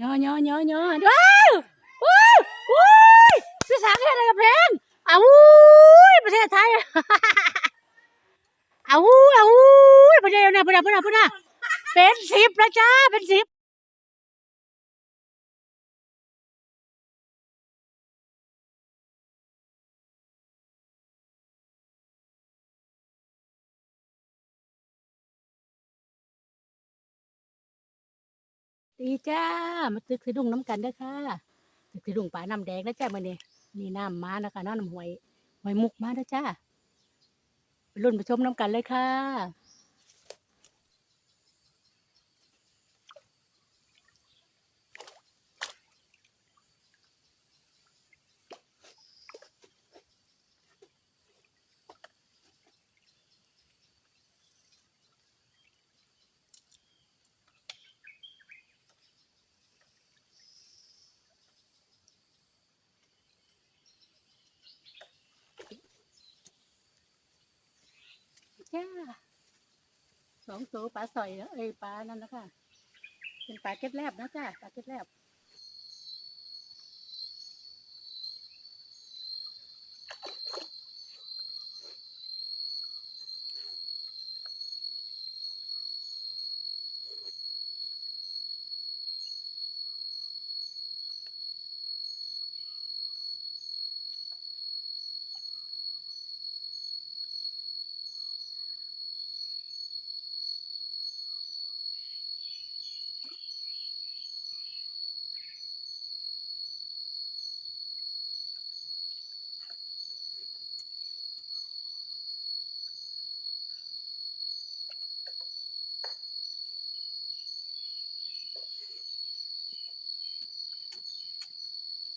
ย่อย่อย่อย่อว้าวว้าวว้ายพี่สาวเฮ็ดอะไรกับเพลงอ้าวุยประเทศไทยอ้าวอุ้ยอาวุยประเทศเนี่ยประเทศประเทศประเทศเป็นสิบแล้วจ้าเป็นสิบ ตีจ้า มาตึกสะดุ้งน้ำกันเด้อค่ะ ตึกสะดุ้งปลาน้ำแดงนะจ้ามาเนี่ยนี่น้ำมานะคะน้ำหวยหวยมุกมาเด้อจ้ารุ่นไปชมน้ำกันเลยค่ะ จ้าสองตัวปลาสอยเอ้ยปลานั่นนะคะเป็นปลาเก็ดแลบนะจ้าปลาเก็ดแลบ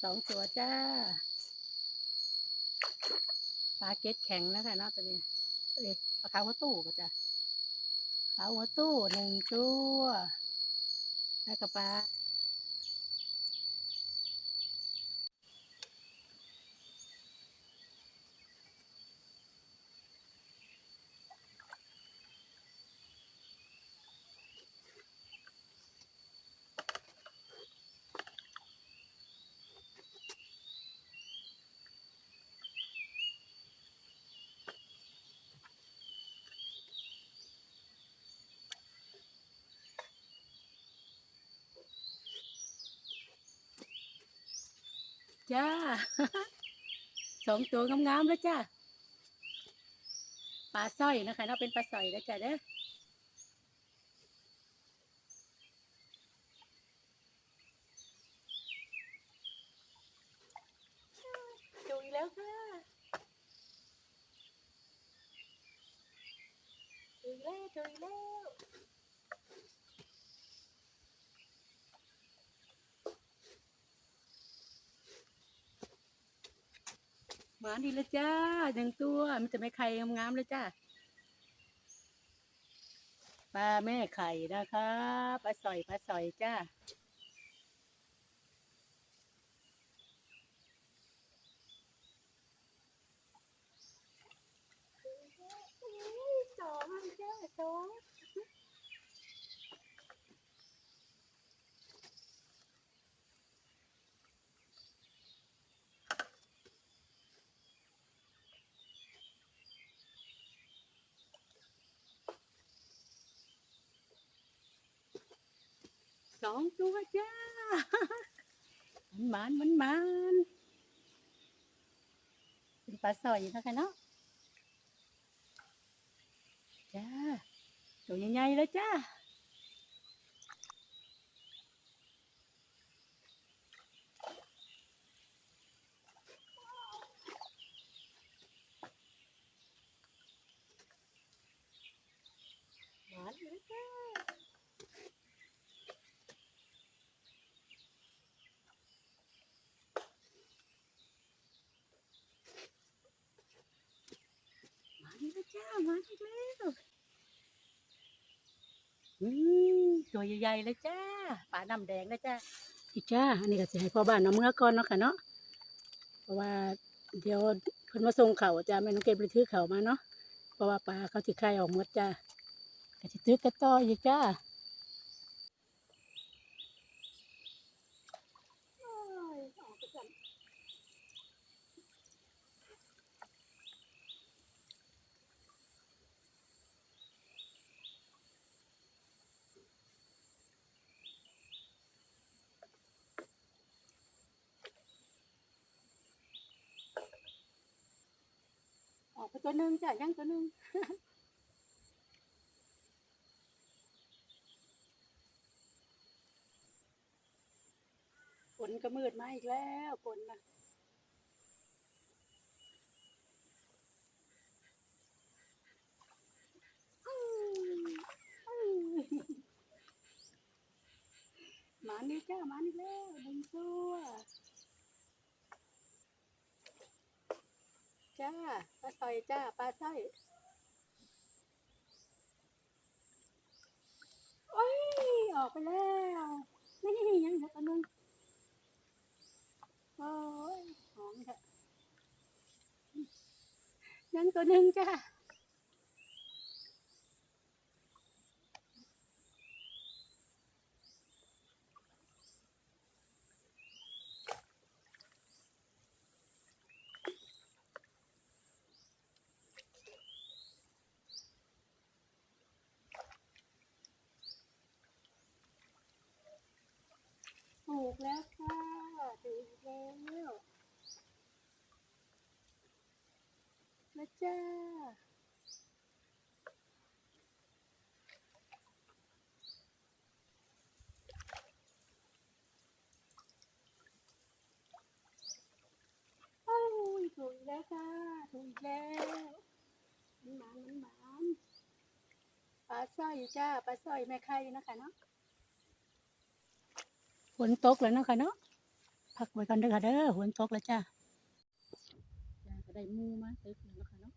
สองตัวจ้า ปลาเก็ดแข็งนะคะเนาะตัวนี้เอ๊ปลาขาวหัวตู้ก็จ้ะขาวหัวตู้หนึ่งตัว แล้วก็ปลา จ้าสองตัวงามๆแล้วจ้าปลาสร้อยนะคะเนาะเป็นปลาสร้อยแล้วจ้าเด้อจุยแล้วค่ะจุยแล้วจุยแล้วห มาดีแล้วจ้าหนึ่งตัว มันจะไม่ไข่งามๆเลยจ้าปลาแม่ไข่นะคะปลาสอยปลาสอยจ้าสองจ้าสอง องตัวจ้า มันมันมันมันเป็นปลาสอยนะคะเนาะ จ้า ตัวใหญ่ๆเลยจ้าหวานเลยจ้าหวาน เลยจ้าหวานอีกแล้วอืมตัวใหญ่ๆเลยจ้าปลาน้ำแดงนะจ้าอีจ้า อันนี้ก็สิให้พ่อบ้านเอาเมื่อก่อนเนาะค่ะเนาะ เพราะว่าเดี๋ยวเพิ่นมาส่งเขาวจ้าแม่น้องเก็บไปถือเขาวมาเนาะ เพราะว่าปลาเขาสิไข่ออกหมดจ้าก็สิตึกกันต่ออีกจ้า อกไปตัวหนึงจ้ะยังตัวหนึงฝนก็มืดมาอีกแล้วฝนนะมานี่จ้ามานี่แล้วดึงตัว จ้าปลาสอยจ้าปลาสร้อยโอ้ยออกไปแล้วนี่ยังเหลือตัวหนึงโอ้ยหอมค่ะยังตัวหนึ่งจ้า กแล้วค่ะถูกแล้วนะจ้าโอ้ยถูกแล้วค่ะถูกอีกแล้วมันหมานมันหมานปลาสร้อยจ้าปลาสร้อยแม่ไข่นะคะเนาะ ฝนตกแล้วเนาะค่ะเนาะพักไว้ก่อนเด้อค่ะเด้อฝนตกแล้วจ้าจ้าก็ได้หมูมาเต็มแล้วค่ะเนาะ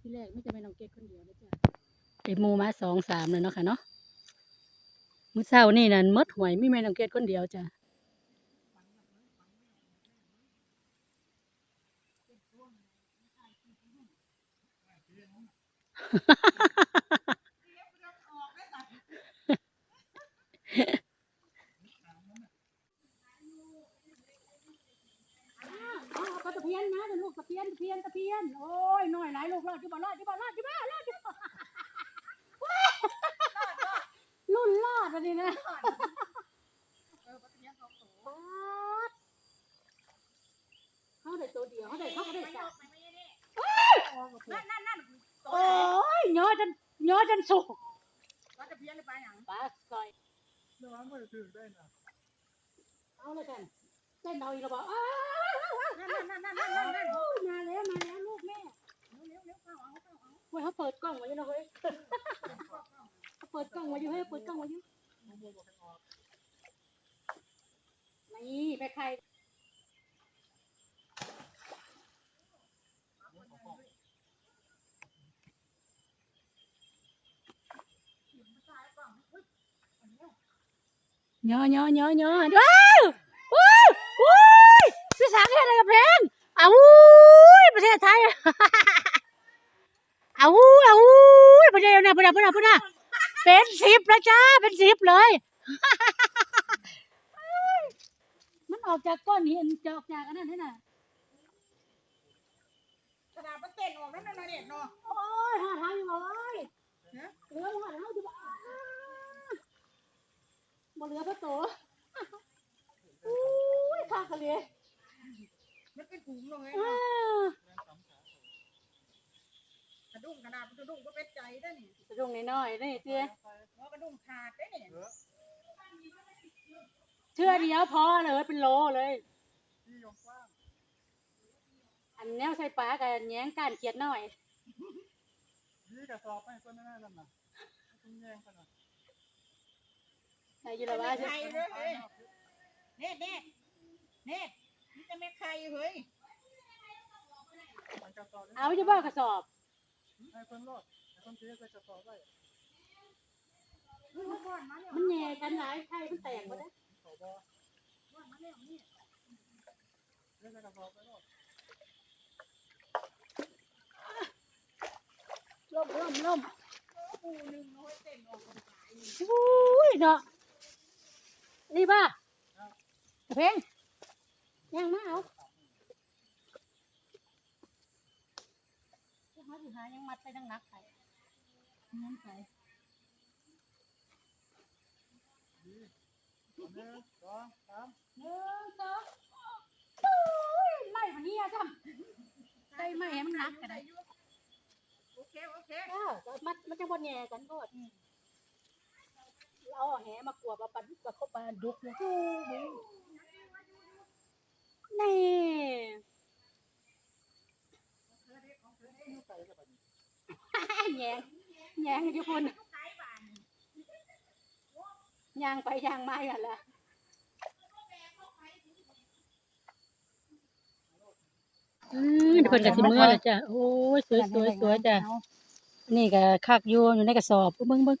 ที่แรกไม่จะเป็นน้องเกดคนเดียวนะจ้าได้หมูมาสองสามเลยเนาะค่ะเนาะมื้อเช้านี่นั่นหมดหวยมีแม่น้องเกดคนเดียวจ้าเอาเอาตะเพียนนะเดี๋ยวลูกตะเพียนตะเพียนตะเพียน โอ้ยน้อยหลายลูกรอดที่บ่รอดที่บ่รอดที่บ่รอดที่บ่รุ่นรอดอันนี้นะเขาได้ตัวเดียวเขาได้เขาก็ได้จ้ะโอ้ยย่อจนย่อจนสุกว่าจะเพี้ยนหรือไปหยังปลาก่อยเน้องไม่ถือได้นะเอาเลยกัน เต้นเอาอีกแล้วบอกอ้าวนั่นนั่นนั่นนั่นนั่นนั่นมาแล้วมาแล้วลูกแม่เร็วเร็วเร็วเข้าเอาเข้าเอาเว้ยเขาเปิดกล้องไว้อยู่นะเว้ยเขาเปิดกล้องไว้อยู่เฮ้ยเปิดกล้องไว้อยู่นี่แม่ไข่ย่อย่อย่อย่อว้าวว้าวว้ายพี่สาวเฮ็ดอะไรกับเพลงอ้าวอุ้ยประเทศไทยอ้าวอุ้ยอ้าวอุ้ยประเทศเนี่ยประเทศประเทศประเทศเป็น สิบแล้วจ้า เป็นสิบเลย มันออกจากก้อนหินจะออกจากอันนั้นให้น่ะขนาดมันเต้นออกนั่นน่ะเด็ดเนาะโอ้ยหาทางอยู่เลยฮะเหลือหาทางอยู่บ่อ้าบ่เหลือพระโตอุ้ยข้ากะเลยมันเป็นถุงเลยอ้ากระดุมขนาดกระดุมก็เป็นใจได้นี่สะดุ้งน้อยๆนี่เตี้ยหัวกระดุมขาดได้นี่เชื่อเดียวพอเลยเป็นโลเลยที่ยงกว้างอันแนวใส่ปลากับแย้งการเกียดหน่อยนี่กระสอบให้คนนั้นนั่นน่ะคุณแย่งกันน่ะใส่อยูและว่าไข่เลยเฮ้ยเน็ตเน็ตเน็ตนี่จะไม่ไข่เฮ้ยมันกระสอบเอาจะบ่กระสอบ ให้คนรอดให้คนเทียใส่กระสอบไว้มันก่อนมาเนี่ยมันแย่กันหลายไข่มันแตกหมดแล้วขอบอก่อนมาเนี่ยนี่เล่นใส่กระสอบไปรอดล่มล่มล่มปูหนึ่งเอาไว้เต้นออกกำลังกายอุ้ยเนาะนี่ป่ะเพลงยังมาเอาจะ หาสิหายังมัดไปดังนักไปเงินไปหนึ่งสองสามหนึ่งสองโอ้ยไล่มันนี่อะจ้ำใส่ไม่ให้มันหนักกันได้เคโอเคจ้าก็มันมันจะบ่แย่กันโพดเราเอาแหมากลัวปลาปันปลาเข้าปลาดุกเลยโอ้โหนี่ แยงแยงอยู่พุ่นย่างไปย่างมาอยู่หั่นล่ะอืมเดี๋ยวเพิ่นก็สิเมื่อแล้วจ้ะโอ้ยสวยสวยสวยจ้ะนี่ก็คักอยู่อยู่ในกระสอบเบิ่งเบิ่ง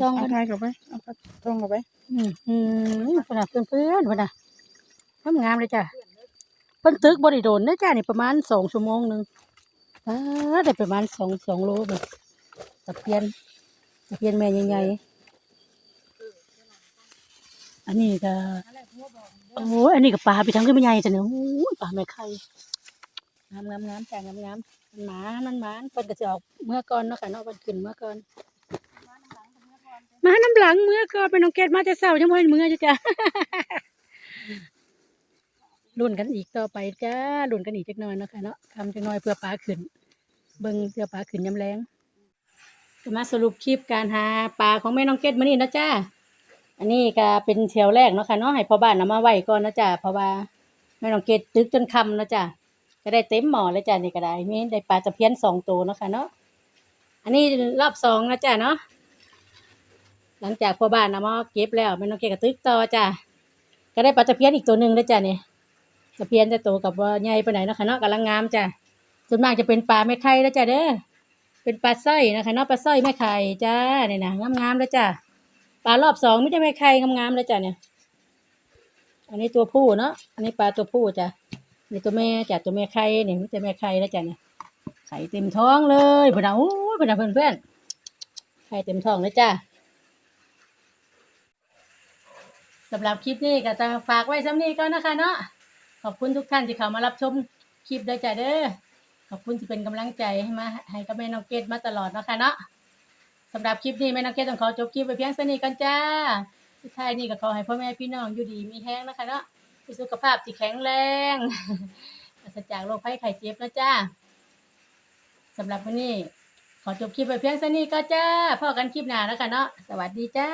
ซองเอากันไทยเข้าไปเอาไปตรงเข้าไป อืมอืมเพิ่นน่ะเพื่อนเพื่อนเพิ่นน่ะทำงามเลยจ้ะเพิ่นตึกบ่ได้โดนเด้อจ้ะนี่ประมาณสองชั่วโมงหนึงอ่าได้ประมาณสองสองโลเบิด ตะเพียนตะเพียนแม่ใหญ่ๆอันนี้ก็โอ้ยอันนี้ก็ปลาไปทางขึ้นมาใหญ่จ้ะเนี่ยโอ้ยปลาแม่ไข่งามงามงามจ้ะงามงามมันหมามันหมาเพิ่นก็สิออกเมื่อก่อนเนาะค่ะเนาะเพิ่นขึ้นเมื่อก่อนมาน้ำหลังเมื่อก่อนเป็นน้องเกดมาแต่เช้าจังบ่เห็นเมื่อจ้ะจ้ะรุ่นกันอีกต่อไปจ้ารุ่นกันอีกจักหน่อยเนาะค่ะเนาะทำจักหน่อยเพื่อปลาขึ้น เบิ่งเพื่อปลาขึ้นยำแรง จะมาสรุปคลิปการหาปลาของแม่น้องเกดมื้อนี้นะจ้าอันนี้ก็เป็นเที่ยวแรกเนาะค่ะเนาะให้พ่อบ้านเอามาไว้ก่อนนะจ้าเพราะว่าแม่น้องเกดตึกจนคำนะจ้าก็ได้เต็มหม้อเลยจ้านี่ก็ได้มีได้ปลาตะเพียนสองตัวเนาะค่ะเนาะอันนี้รอบสองนะจ้าเนาะหลังจากพ่อบ้านนำมาเก็บแล้วแม่น้องเกดก็ตึกต่อจ้ะก็ได้ปลาตะเพียนอีกตัวหนึ่งแล้วจ้ะนี่ตะเพียนจะโตกับว่าใหญ่ไปไหนเนาะค่ะเนาะกำลังงามจ้ะส่วนมากจะเป็นปลาแม่ไข่แล้วจ้ะเด้อ เป็นปลาสร้อยนะคะเนาะปลาสร้อยแม่ไข่จ้าเนี่ยนะงามๆแล้วจ้ะปลารอบสองไม่ใช่แม่ไข่งามๆแล้วจ้ะเนี่ย อันนี้ตัวผู้เนาะอันนี้ปลาตัวผู้จ้ะนี่ตัวแม่จ้ะตัวแม่ไข่เนี่ยไม่ใช่แม่ไข่แล้วจ้ะเนี่ยไข่เต็มท้องเลยเพื่อนเอาโอ้เพื่อนเอาเพื่อนเพื่อนไข่เต็มท้องเลยจ้ะสำหรับคลิปนี้ก็จะฝากไว้ซ้ำนี้ก็นะคะเนาะขอบคุณทุกท่านที่เข้ามารับชมคลิปด้วยจ้ะเด้อ ขอบคุณที่เป็นกำลังใจให้มาให้กับแม่น้องเกดมาตลอดนะคะเนาะสำหรับคลิปนี้แม่น้องเกดต้องขอจบคลิปไปเพียงเท่านี้กันจ้าสุดท้ายนี้ก็ขอให้พ่อแม่พี่น้องอยู่ดีมีแห้งนะคะเนาะมีสุขภาพที่แข็งแรงปราศจากโรคภัยไข้เจ็บนะจ้าสำหรับวันนี้ขอจบคลิปไปเพียงเท่านี้ก็จ้าพ่อกันคลิปหน้าแล้วค่ะเนาะสวัสดีจ้า